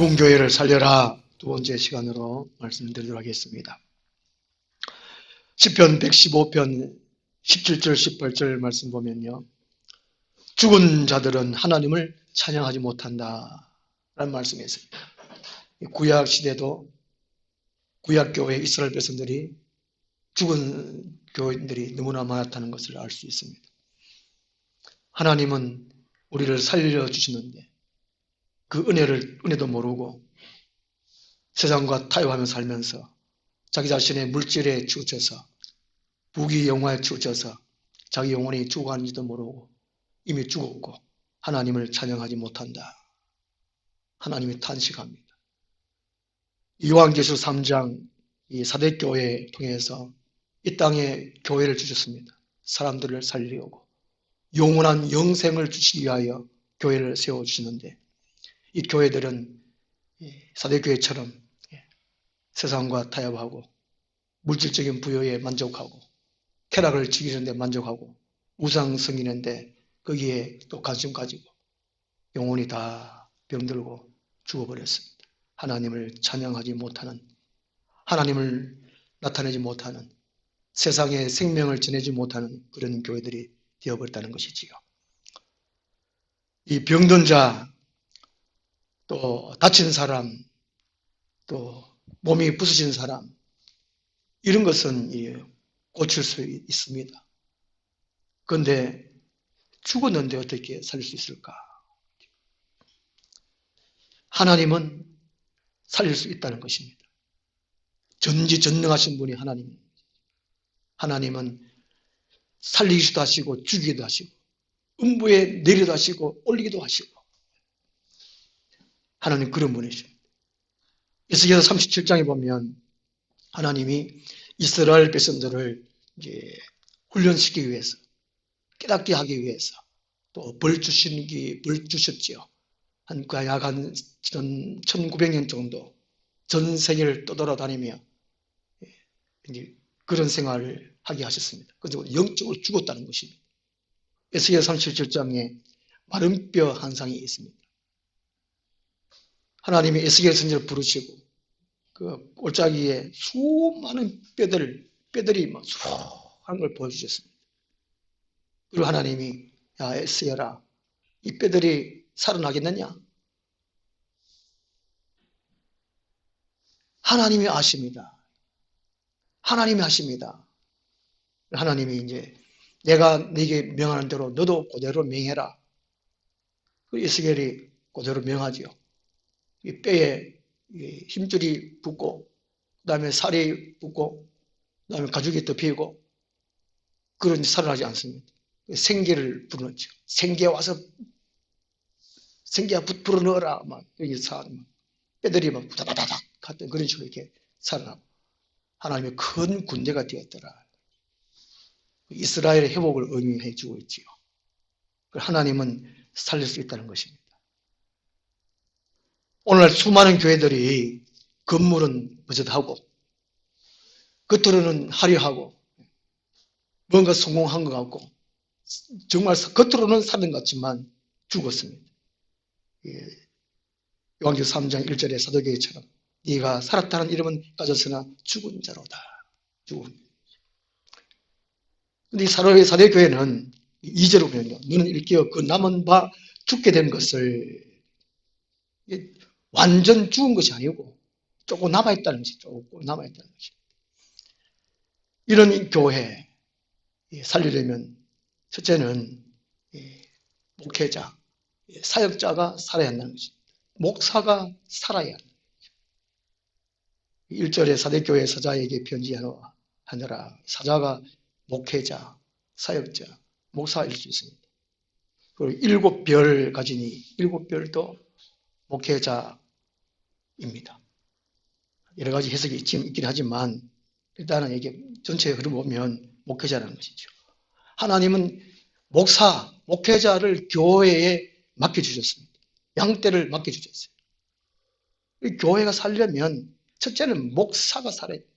죽은 교회를 살려라 두 번째 시간으로 말씀드리도록 하겠습니다. 10편 115편 17절 18절 말씀 보면요. 죽은 자들은 하나님을 찬양하지 못한다 라는 말씀이 있습니다. 구약 시대도 구약 교회 이스라엘 백성들이 죽은 교인들이 너무나 많았다는 것을 알 수 있습니다. 하나님은 우리를 살려 주시는데 그 은혜를, 은혜도 모르고 세상과 타협하며 살면서 자기 자신의 물질에 치우쳐서 부귀 영화에 치우쳐서 자기 영혼이 죽어가는지도 모르고 이미 죽었고 하나님을 찬양하지 못한다. 하나님이 탄식합니다. 요한계시록 3장 이 사대교회 통해서 이 땅에 교회를 주셨습니다. 사람들을 살리려고 영원한 영생을 주시기 위하여 교회를 세워주시는데 이 교회들은 사대교회처럼 세상과 타협하고 물질적인 부여에 만족하고 쾌락을 즐기는데 만족하고 우상 성기는데 거기에 또 관심 가지고 영혼이 다 병들고 죽어버렸습니다. 하나님을 찬양하지 못하는 하나님을 나타내지 못하는 세상에 생명을 전해지 못하는 그런 교회들이 되어버렸다는 것이지요. 이 병든 자, 또 다친 사람, 또 몸이 부서진 사람, 이런 것은 고칠 수 있습니다. 그런데 죽었는데 어떻게 살릴 수 있을까? 하나님은 살릴 수 있다는 것입니다. 전지전능하신 분이 하나님. 하나님은 살리기도 하시고 죽이기도 하시고 음부에 내리도 하시고 올리기도 하시고 하나님 그런 분이십니다. 이스기서 37장에 보면 하나님이 이스라엘 백성들을 이제 훈련시키기 위해서 깨닫게 하기 위해서 또 벌 주시기 벌 주셨지요. 한약한 1900년 정도 전 세계를 떠돌아다니며 이제 그런 생활을 하게 하셨습니다. 그래서 영적으로 죽었다는 것입니다. 에스겔 37장에 마른 뼈 한 상이 있습니다. 하나님이 에스겔 선지를 부르시고 그 골짜기에 수많은 뼈들, 뼈들이 막 수한 걸 보여주셨습니다. 그리고 하나님이 야 에스겔아 이 뼈들이 살아나겠느냐? 하나님이 아십니다. 하나님이 하십니다. 하나님이 이제 내가 네게 명하는 대로 너도 그대로 명해라. 그 이스겔이 그대로 명하지요. 이 뼈에 힘줄이 붙고, 그 다음에 살이 붙고, 그 다음에 가죽이 덮이고, 그런 살아나지 않습니다. 생계를 불어넣죠. 생계 와서, 생계가 불어 넣어라. 막, 여기 사, 뼈들이 막 부다다다닥 하던 그런 식으로 이렇게 살아나고, 하나님의 큰 군대가 되었더라. 이스라엘의 회복을 의미해 주고 있지요. 하나님은 살릴 수 있다는 것입니다. 오늘날 수많은 교회들이 건물은 버젓하고 겉으로는 화려하고 뭔가 성공한 것 같고 정말 겉으로는 사는 것 같지만 죽었습니다. 예. 요한계 3장 1절의 사도계처럼 네가 살았다는 이름은 가졌으나 죽은 자로다. 죽은. 근데 이 사도의 사대교회는 2절로 보면요. 너는 일깨어 그 남은 바 죽게 된 것을 완전 죽은 것이 아니고 조금 남아있다는 것이 조금 남아있다는 것이 이런 교회 살리려면 첫째는 목회자, 사역자가 살아야 한다는 것입니다. 목사가 살아야 한다. 1절에 사대교회 사자에게 편지하느라 사자가 목회자, 사역자, 목사일 수 있습니다. 그리고 일곱 별 가지니 일곱 별도 목회자입니다. 여러 가지 해석이 있긴 하지만 일단은 이게 전체 흐름 보면 목회자라는 것이죠. 하나님은 목사, 목회자를 교회에 맡겨주셨습니다. 양떼를 맡겨주셨어요. 교회가 살려면 첫째는 목사가 살아야 돼요.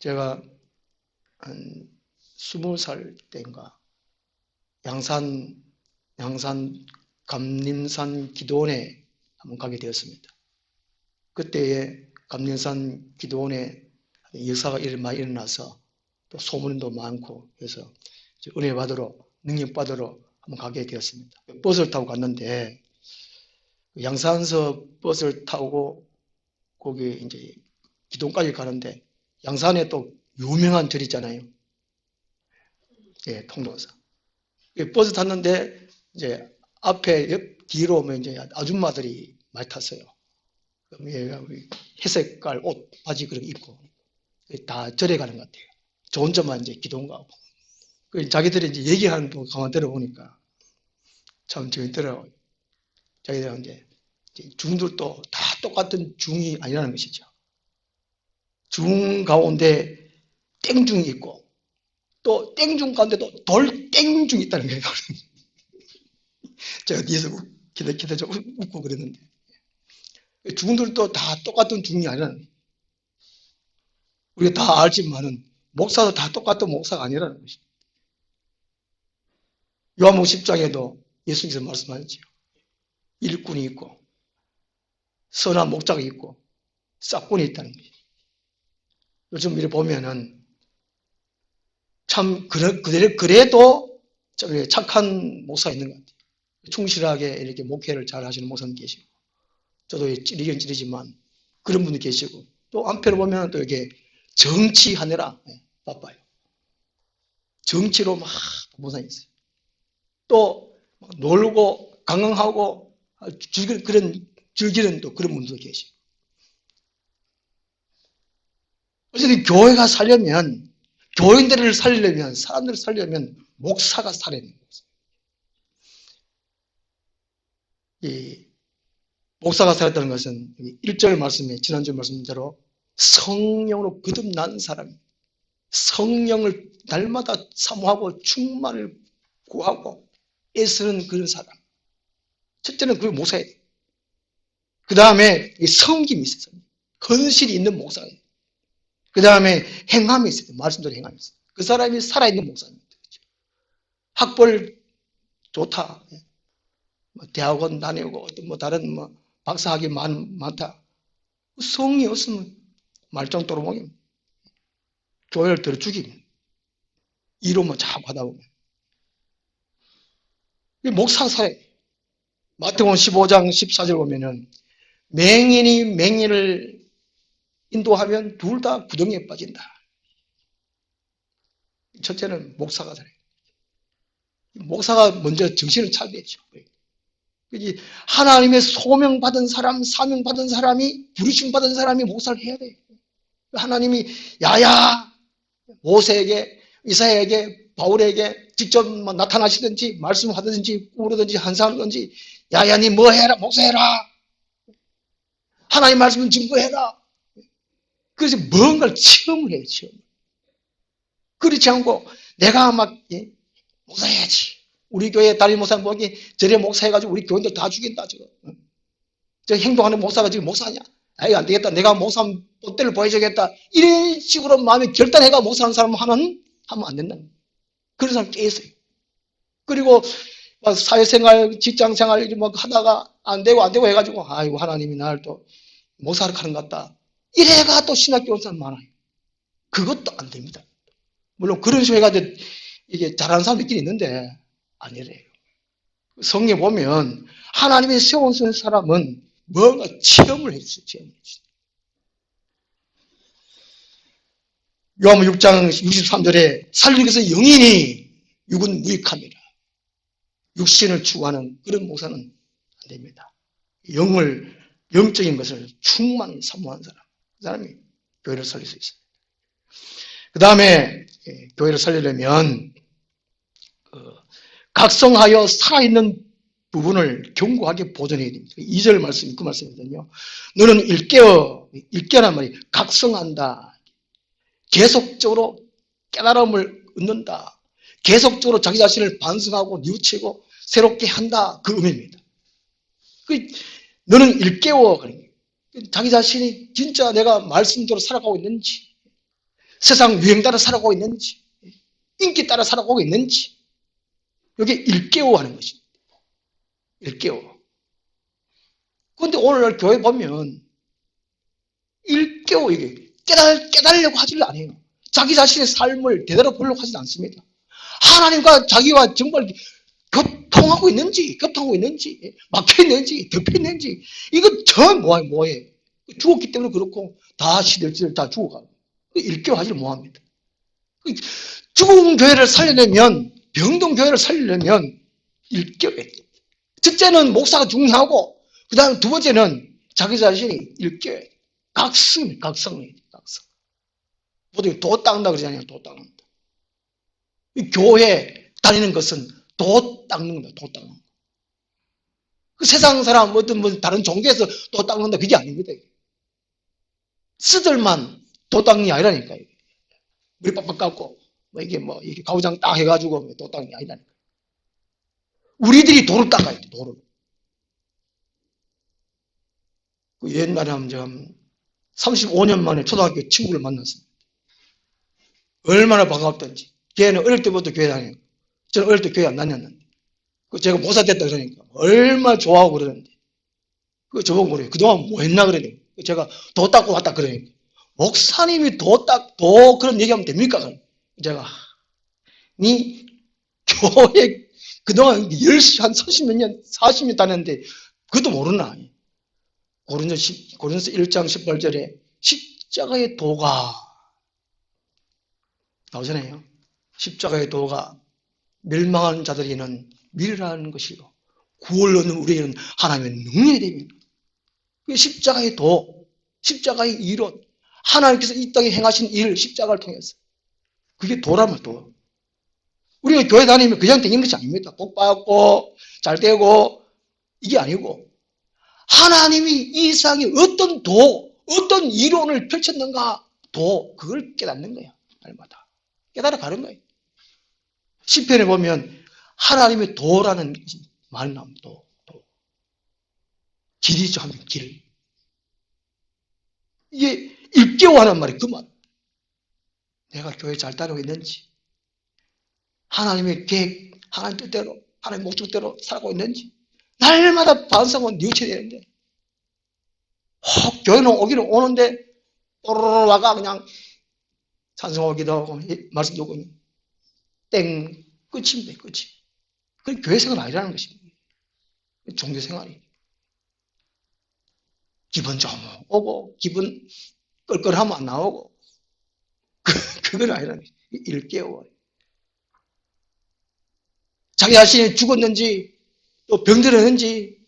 제가 한 스무 살 때인가 양산 양산 감림산 기도원에 한번 가게 되었습니다. 그때에 감령산 기도원에 역사가 일- 많이 일어나서 또 소문도 많고 이제 은혜 받으러 능력 받으러 한번 가게 되었습니다. 버스를 타고 갔는데 양산서 버스를 타고 거기 이제 기동까지 가는데 양산에 또 유명한 절 있잖아요. 예, 통로사. 예, 버스 탔는데 이제 앞에 옆 뒤로 오면 이제 아줌마들이 많이 탔어요. 회색깔 옷 바지 그런 거 입고 다 절에 가는 것 같아요. 저 혼자만 이제 기도원 가고. 그 자기들이 이제 얘기하는 거 가만 들어보니까 참 재밌더라고요. 자기들은 이제 중들도 다 똑같은 중이 아니라는 것이죠. 중 가운데 땡중이 있고 또 땡중 가운데도 돌 땡중이 있다는 거예요. 제가 뒤에서 기대 기대 좀 웃고 그랬는데 중들도 다 똑같은 중이 아니라는 우리가 다 알지만은 목사도 다 똑같은 목사가 아니라는 것이. 요한복음 10장에도 예수님께서 말씀하셨죠. 일꾼이 있고 선한 목자가 있고 싹꾼이 있다는 거죠. 요즘 이렇게 보면은 참 그래, 그래, 그래도 착한 목사가 있는 것 같아요. 충실하게 이렇게 목회를 잘 하시는 목사님 계시고 저도 찌리긴 찌리지만 그런 분도 계시고 또 한편으로 보면 또 이게 정치하느라 예, 바빠요. 정치로 막 목사님 있어요. 또막 놀고 관광하고 즐기, 그런 즐기는 또 그런 분도 계시고 어쨌든 교회가 살려면 교인들을 살리려면 사람들을 살리려면 목사가 살아야 되는 거죠. 이 목사가 살았다는 것은 1절 말씀에 지난주 말씀대로 성령으로 거듭난 사람 성령을 날마다 사모하고 충만을 구하고 애쓰는 그런 사람. 첫째는 그게 목사예요. 그 다음에 성김이 있어요. 헌실이 있는 목사예요 그 다음에 행함이 있어요. 말씀대로 행함이 있어요. 그 사람이 살아있는 목사입니다 그렇죠? 학벌 좋다 뭐 대학원 다니고 뭐 다른 뭐 박사학위 많, 많다. 성이 없으면 말짱 또로봉이 교회를 들어 죽임. 이로만 자꾸 하다 보면. 살아요. 마태복음 15장 14절 보면은 맹인이 맹인을 인도하면 둘 다 구덩이에 빠진다. 첫째는 목사가 살아요. 목사가 먼저 정신을 차려야죠. 그지 하나님의 소명 받은 사람, 사명 받은 사람이 부르심 받은 사람이 목사를 해야 돼. 하나님이 야야 모세에게 이사야에게 바울에게 직접 뭐 나타나시든지 말씀하든지 꾸르든지 한사하든지 야야 니 뭐 해라 목사해라. 하나님 말씀은 증거해라. 그래서 뭔가를 체험을 해요. 체험. 그렇지 않고 내가 막 예, 목사해야지. 우리 교회 담임 목사 보기 저래 목사 해가지고 우리 교인들 다 죽인다 지금. 저 행동하는 목사가 지금 목사냐? 아이 안 되겠다. 내가 목사 본때를 보여줘야겠다. 이런 식으로 마음에 결단해가 목사하는 사람 하나는 하면 안 된다. 그런 사람 꽤 있어요. 그리고 막 사회생활, 직장생활 뭐 하다가 안 되고 안 되고 해가지고 아이고 하나님이 나를 또 목사를 하는 것 같다. 이래가 또 신학교 온 사람 많아요. 그것도 안 됩니다. 물론 그런 식으로 해가지고 이게 잘하는 사람들끼리 있는데 아니래요. 성에 보면 하나님의 세운 사람은 뭔가 체험을 했어요. 체험을 했어요. 요한복 6장 63절에 살리기 위해서 영인이 육은 무익합니다. 육신을 추구하는 그런 목사는 안 됩니다. 영을 영적인 것을 충만 사모한 사람, 그 사람이 교회를 살릴 수 있어요. 그 다음에 교회를 살리려면 그 각성하여 살아있는 부분을 견고하게 보존해야 됩니다. 2절 말씀, 그 말씀이거든요. 너는 일깨어, 일깨어란 말이 각성한다. 계속적으로 깨달음을 얻는다. 계속적으로 자기 자신을 반성하고 뉘우치고 새롭게 한다. 그 의미입니다. 그, 너는 일깨워. 자기 자신이 진짜 내가 말씀대로 살아가고 있는지, 세상 유행 따라 살아가고 있는지, 인기 따라 살아가고 있는지, 여기 일깨워 하는 것입니다. 일깨워. 근데 오늘 교회 보면 일깨워 이게 깨달, 깨달으려고 하지를 않아요. 자기 자신의 삶을 대대로 보려고 하지 않습니다. 하나님과 자기와 정말 교통하고 있는지, 교통하고 있는지, 막혀 있는지, 덮여 있는지, 이거 전 뭐해, 뭐해. 죽었기 때문에 그렇고, 다 시들시들 다 죽어가고, 일깨워 하지를 못합니다. 죽은 교회를 살려내면, 병든 교회를 살리려면, 돼. 첫째는 목사가 중요하고, 그 다음 두 번째는 자기 자신이 돼. 각성, 각성이 각성. 보통 도 닦는다 그러잖아요. 도 닦는다. 이 교회 다니는 것은 도 닦는 거다. 도 닦는 거. 그 세상 사람 어떤 뭐 다른 종교에서 도 닦는다 그게 아닙니다. 스들만 도 닦는 게 아니라니까요. 물이 빡빡 깎고 뭐 이게 뭐 이게 가우장 딱 해가지고 도 닦는 게 아니라니까. 우리들이 도를 닦아야 돼. 도를. 그 옛날에 한번 35년 만에 초등학교 친구를 만났습니다. 얼마나 반갑던지. 걔는 어릴 때부터 교회 다녀요. 저는 어릴 때 교회 안 다녔는데. 그 제가 모사 됐다 그러니까 얼마나 좋아하고 그러는데. 그 저보고 그래요. 그동안 뭐 했나 그러더니. 제가 도 닦고 왔다 그러니까. 목사님이 도 닦, 도 그런 얘기하면 됩니까? 제가. 니 교회 그동안 열심히 한 30몇 년, 40년 다녔는데 그것도 모르나? 고린도 10, 고린도서 1장 18절에 십자가의 도가 나오잖아요. 십자가의 도가 멸망한 자들에게는 미래라는 것이고 구원을 얻는 우리에게는 하나님의 능력이 됩니다. 그 십자가의 도, 십자가의 이론, 하나님께서 이 땅에 행하신 일, 십자가를 통해서 그게 도라면 도. 우리가 교회 다니면 그냥 되는 것이 아닙니다. 복 받고 잘 되고 이게 아니고 하나님이 이 세상에 어떤 도, 어떤 이론을 펼쳤는가 도 그걸 깨닫는 거야. 날마다 깨달아 가는 거예요. 시편에 보면 하나님의 도라는 말 나옵니다. 도, 도. 길이죠 하면 길. 이게 일깨워 하는 말이 그 말. 내가 교회 잘 따르고 있는지, 하나님의 계획, 하나님 뜻대로, 하나님 목적대로 살고 있는지, 날마다 반성은 뉘우쳐야 되는데, 혹 교회는 오기는 오는데, 또로로 와가 그냥 찬송하기도 하고, 말씀 듣고, 땡, 끝입니다, 끝이. 그게 교회 생활 아니라는 것입니다. 종교 생활이. 기분 좀 오고, 기분 끌끌하면 안 나오고, 그, 그건 아니라는 것입니다. 일깨워. 자기 자신이 죽었는지, 또 병들었는지,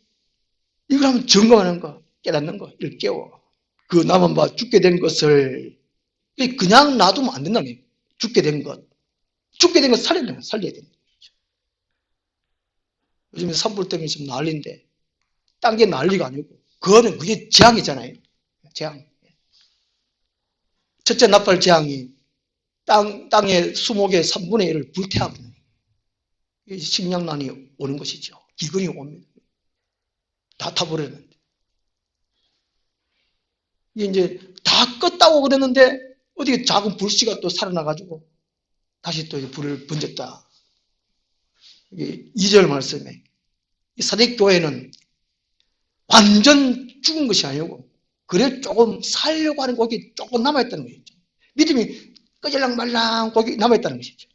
이걸 한번 점검하는 거, 깨닫는 거, 일깨워. 그 남은 바 죽게 된 것을 그냥 놔두면 안 거예요. 죽게 된 것. 죽게 된 것 살려야 돼. 살려야 돼. 요즘에 산불 때문에 지금 난리인데, 딴 게 난리가 아니고, 그거는 그게 재앙이잖아요. 재앙. 첫째 나팔 재앙이 땅, 땅의 수목의 3분의 1을 불태하거든요. 식량난이 오는 것이죠. 기근이 옵니다. 다 타버렸는데. 이게 이제 다 껐다고 그랬는데 어떻게 작은 불씨가 또 살아나가지고 다시 또 불을 번졌다. 이게 2절 말씀에 이 사대교회는 완전 죽은 것이 아니고 그래 조금 살려고 하는 곡이 조금 남아있다는 것이죠. 믿음이 끄질랑 말랑 곡이 남아있다는 것이죠.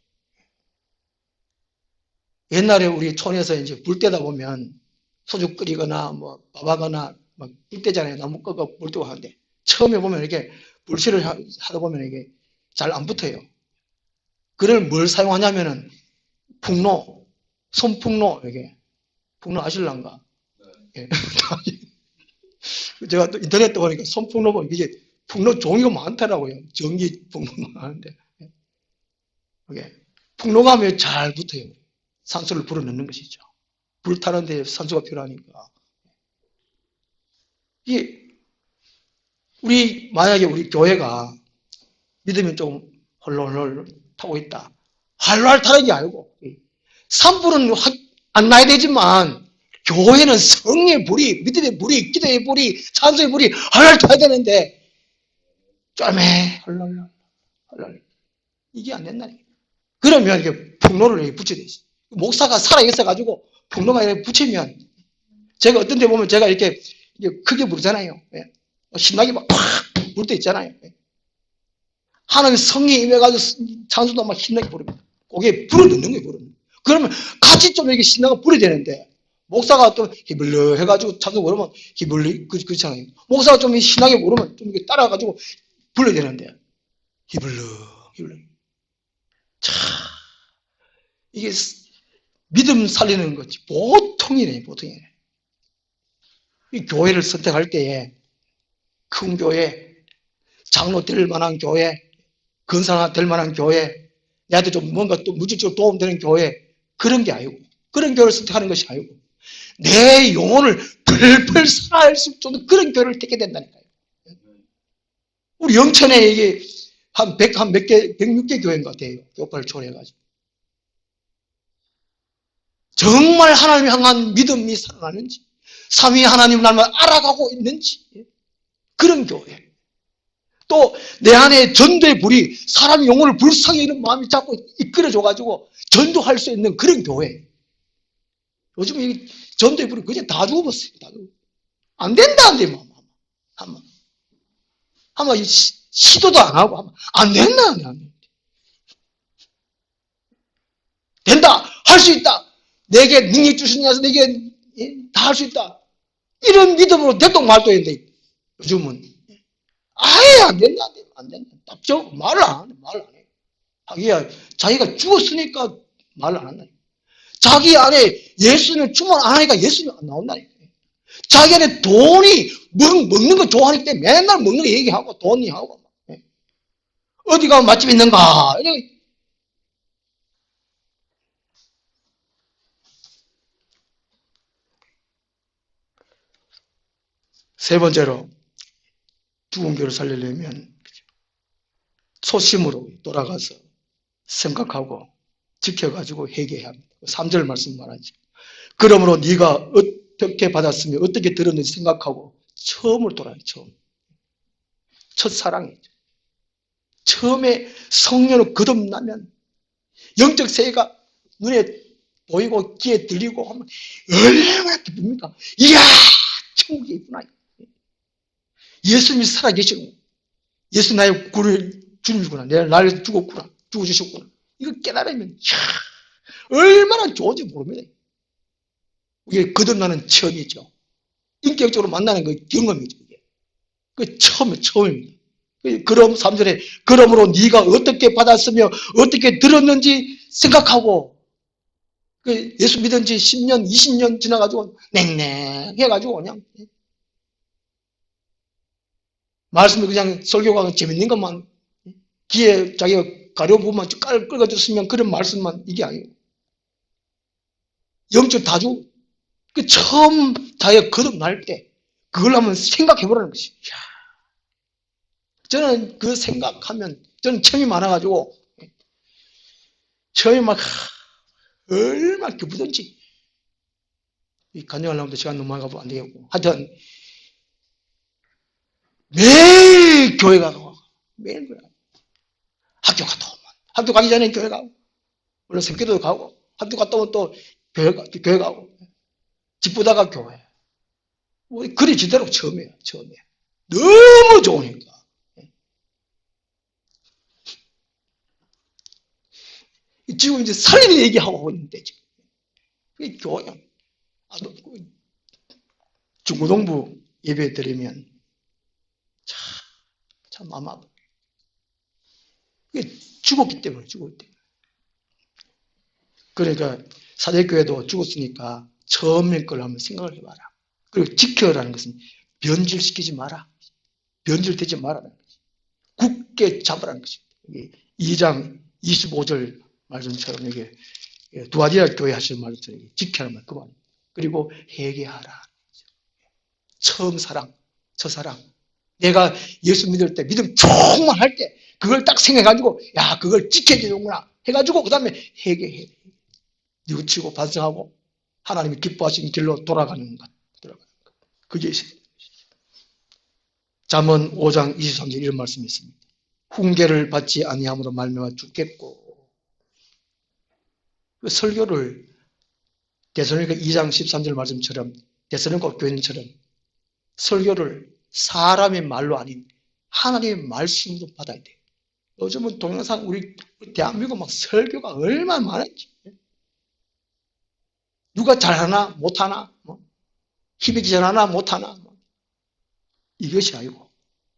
옛날에 우리 촌에서 이제 불 때다 보면 소주 끓이거나 뭐 밥하거나 막불 때잖아요. 나무 끄고 불 때고 하는데 처음에 보면 이렇게 불씨를 하다 보면 이게 잘 안 붙어요. 그걸 뭘 사용하냐면은 풍로, 손풍로 이게 풍로 아실란가? 예. 제가 또 인터넷 보니까 손풍로 보면 이게 풍로 종류가 많더라고요. 전기 풍로 많은데 풍로가 하면 잘 붙어요. 산소를 불어넣는 것이죠. 불 타는데 산소가 필요하니까. 이게 우리 만약에 우리 교회가 믿으면 좀 헐렁헐렁 타고 있다. 활활 타는 게 아니고 산불은 안 나야 되지만 교회는 성의 불이 믿음의 불이 기도의 불이 찬송의 불이 활활 타야 되는데 쩌매 헐렁헐렁 헐렁 이게 안 된다니. 그러면 이게 풍로를 붙여야 되지. 목사가 살아 있어 가지고 풍로가 이렇게 붙이면 제가 어떤 데 보면 제가 이렇게 크게 부르잖아요. 예. 신나게 막팍부를 때 있잖아요. 예. 하나님 성령이 임해가지고 찬수도 막 신나게 부릅니다. 그게 불을 넣는 거예요, 불을. 그러면 같이 좀 이렇게 신나가 불어야 되는데, 목사가 또 히블르 해가지고 찬송 부르면 히블르, 그, 그렇잖아요. 목사가 좀 신나게 부르면 좀 이렇게 따라가지고 불러야 되는데, 히블르, 히블르. 자, 이게 믿음 살리는 거지. 보통이네, 보통이네. 이 교회를 선택할 때에 큰 교회, 장로 될 만한 교회, 근사가 될 만한 교회, 내한테 좀 뭔가 또 물질적으로 도움되는 교회, 그런 게 아니고, 그런 교회를 선택하는 것이 아니고, 내 영혼을 펄펄 살아할 수 있는 그런 교회를 택해야 된다니까요. 우리 영천에 이게 한 100, 한 몇 개, 106개 교회인 것 같아요. 교파를 초래해가지고. 정말 하나님 향한 믿음이 살아나는지, 삼위 하나님 날만 알아가고 있는지, 그런 교회. 또 내 안에 전도의 불이 사람 영혼을 불쌍히 여는 마음이 자꾸 이끌어줘가지고 전도할 수 있는 그런 교회. 요즘 이 전도의 불이 그냥 다 죽어버렸어요. 다 죽어. 안 된다, 안 돼, 뭐. 한번. 한번 이 시- 시도도 안 하고 한번. 안 된다, 안 돼. 된다! 할 수 있다! 내게 능력 주시냐서 내게 다 할 수 있다. 이런 믿음으로 대동 말도했는데 요즘은 아예 안 된다, 안 된다. 답죠? 말을 안 해, 말을 안 해. 자기야, 자기가 죽었으니까 말을 안 한다. 자기 안에 예수는 충만 안 하니까 예수는 안 나온다니까. 자기 안에 돈이 먹, 먹는 거 좋아하기 때문에 맨날 먹는 거 얘기하고 돈이 하고 예. 어디 가면 맛집 있는가 세 번째로 죽은 교를 살리려면 소심으로 돌아가서 생각하고 지켜가지고 회개해야 합니다. 3절 말씀 말하죠. 그러므로 네가 어떻게 받았으며 어떻게 들었는지 생각하고 처음으로 돌아요. 처음. 첫사랑이죠. 처음에 성령을 거듭나면 영적 세계가 눈에 보이고 귀에 들리고 하면 얼마나 기쁩니까? 이야 천국이 있구나. 예수님이 살아계시고 예수 나의 구를 주님이구나. 내가 나를 죽었구나. 죽어주셨구나. 이거 깨달으면 이야, 얼마나 좋은지 모릅니다. 이게 거듭나는 체험이죠. 인격적으로 만나는 그 경험이죠. 이게. 그 처음, 처음입니다. 그 그럼 3절에 그러므로 네가 어떻게 받았으며 어떻게 들었는지 생각하고 그 예수 믿은 지 10년, 20년 지나가지고 냉랭해가지고 그냥 말씀을 그냥 설교가 재밌는 것만 귀에 자기가 가려보면 깔 끌어줬으면 그런 말씀만 이게 아니고 영적 다주 그 처음 자기가 거듭날 때 그걸 한번 생각해 보라는 것이. 이야. 저는 그 생각하면 저는 체험이 많아가지고 처음에 막 하, 얼마나 기쁘던지. 이 간증하려면 시간 너무 많이 가면 안 되겠고. 하여튼 매일 교회 가고 매일 교회 가고. 학교 갔다 오면 학교 가기 전에 교회 가고. 물론 생기도 가고. 학교 갔다 오면 또 교회, 가, 교회 가고 집 보다가 교회. 뭐 그리 지대로 처음이에요 처음에 너무 좋으니까 지금 이제 살리는 얘기하고 있는데 지금. 아, 너, 그 중고등부 예배 드리면 참, 참 아파. 이게 죽었기 때문에 죽었기 때문에. 그러니까 사대교회도 죽었으니까 처음일 걸 한번 생각을 해봐라. 그리고 지켜라는 것은 변질시키지 마라. 변질되지 말라는 거지. 굳게 잡으라는 것입니다. 2장 25절 말씀처럼 이게 두아디아 교회 하시는 말씀처럼 지켜라는 말 그만. 그리고 회개하라. 처음 사랑, 첫사랑. 내가 예수 믿을 때 믿음 충만할 때 그걸 딱 생각해가지고 야 그걸 지켜주는구나 해가지고 그 다음에 회개해. 뉘우치고 반성하고 하나님이 기뻐하시는 길로 돌아가는 것. 그게. 잠언 5장 23절 이런 말씀이 있습니다. 훈계를 받지 아니함으로 말미암아 죽겠고 그 설교를 대선이니까 2장 13절 말씀처럼 대선이고 교인처럼 설교를 사람의 말로 아닌 하나님의 말씀으로 받아야 돼. 요즘은 동영상 우리 대한민국 막 설교가 얼마나 많았지. 누가 잘하나 못하나 뭐, 힘이 잘하나 못하나 뭐. 이것이 아니고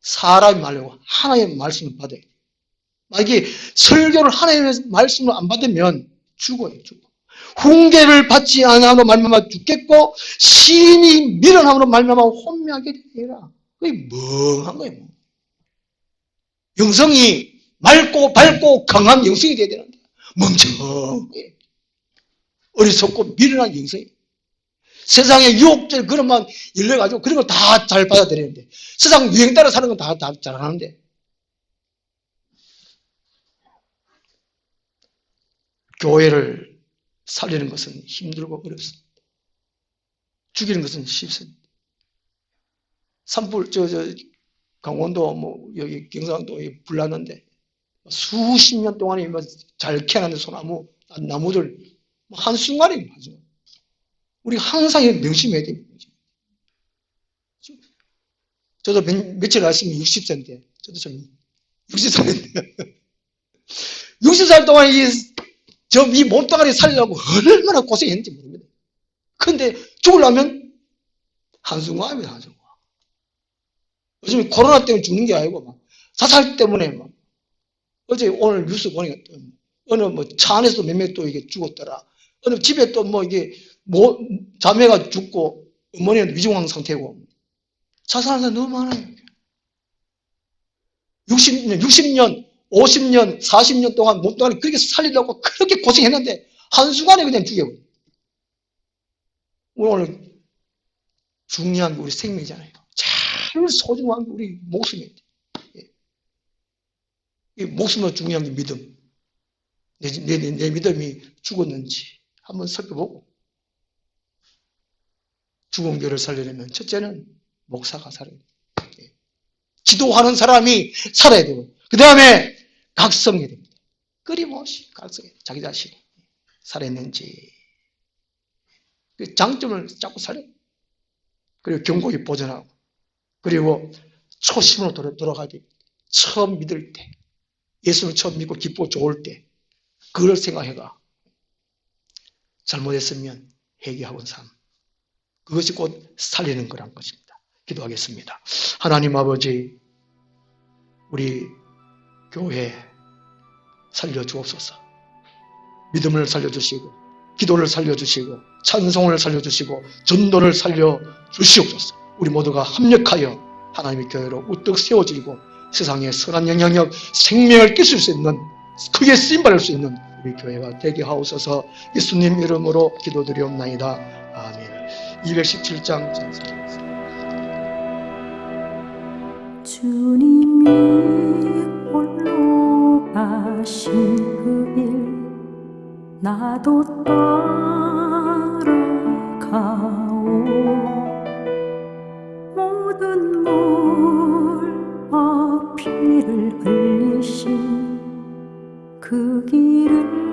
사람의 말로 하나님의 말씀을 받아야 돼. 만약에 설교를 하나님의 말씀을 안 받으면 죽어요, 죽어. 훈계를 받지 않음으로 말미암아 죽겠고 신이 미련함으로 말미암아 혼미하게 되리라. 그게 멍한 거예요. 뭐. 영성이 맑고 밝고 강한 영성이 돼야 되는데 멍청해. 어리석고 미련한 영성이. 세상의 유혹들 그런만 열려가지고 그런 거다잘 받아들이는데 세상 유행 따라 사는 건 다 다 잘하는데 교회를 살리는 것은 힘들고 어렵습니다. 죽이는 것은 쉽습니다. 산불, 저, 저, 강원도, 뭐, 여기 경상도 불났는데, 수십 년 동안에 뭐잘 캐나는 소나무, 나무들, 뭐 한순간에, 한순간. 우리 항상 명심해야 됩니다. 저도 몇, 며칠 아시면 60세인데, 저도 좀 60살인데, 60살 동안 이 저 이 몸뚱아리 살려고 얼마나 고생했는지 모릅니다. 근데 죽으려면 한순간입니다, 한순간. 요즘 코로나 때문에 죽는 게 아니고, 막 자살 때문에 막. 어제 오늘 뉴스 보니까 또 어느 뭐 차 안에서 몇 명 또 이게 죽었더라. 어느 집에 또 뭐 이게 뭐 자매가 죽고 어머니는 위중한 상태고. 자살하는 사람 너무 많아요. 60년, 60년, 50년, 40년 동안 몸뚱아리 그렇게 살리려고 그렇게 고생했는데 한순간에 그냥 죽여버려. 오늘 중요한 게 우리 생명이잖아요. 제일 소중한 게 우리 목숨이에요. 예. 이 목숨으로 중요한 게 믿음. 내, 내, 내, 내 믿음이 죽었는지 한번 살펴보고 죽은 교를 살리려면 첫째는 목사가 살아야 돼요. 예. 기도하는 사람이 살아야 되고 그 다음에 각성해야 됩니다. 끊임없이 각성해 자기 자신이 살았는지 그 장점을 자꾸 살려 그리고 경고히 보존하고 그리고 초심으로 돌아, 돌아가야 됩니다. 처음 믿을 때 예수를 처음 믿고 기쁘고 좋을 때 그걸 생각해가 잘못했으면 회개하고 삶 그것이 곧 살리는 거란 것입니다. 기도하겠습니다. 하나님 아버지 우리 교회 살려주옵소서. 믿음을 살려주시고, 기도를 살려주시고, 찬송을 살려주시고, 전도를 살려주시옵소서. 우리 모두가 합력하여 하나님의 교회로 우뚝 세워지고 세상에 선한 영향력, 생명을 끼칠 수 있는, 크게 쓰임받을 수 있는 우리 교회가 되게 하옵소서 예수님 이름으로 기도드리옵나이다. 아멘 217장 주님이 홀로 가신 그길 나도 따라가오 모든 물 어필을 흘리신 그 길을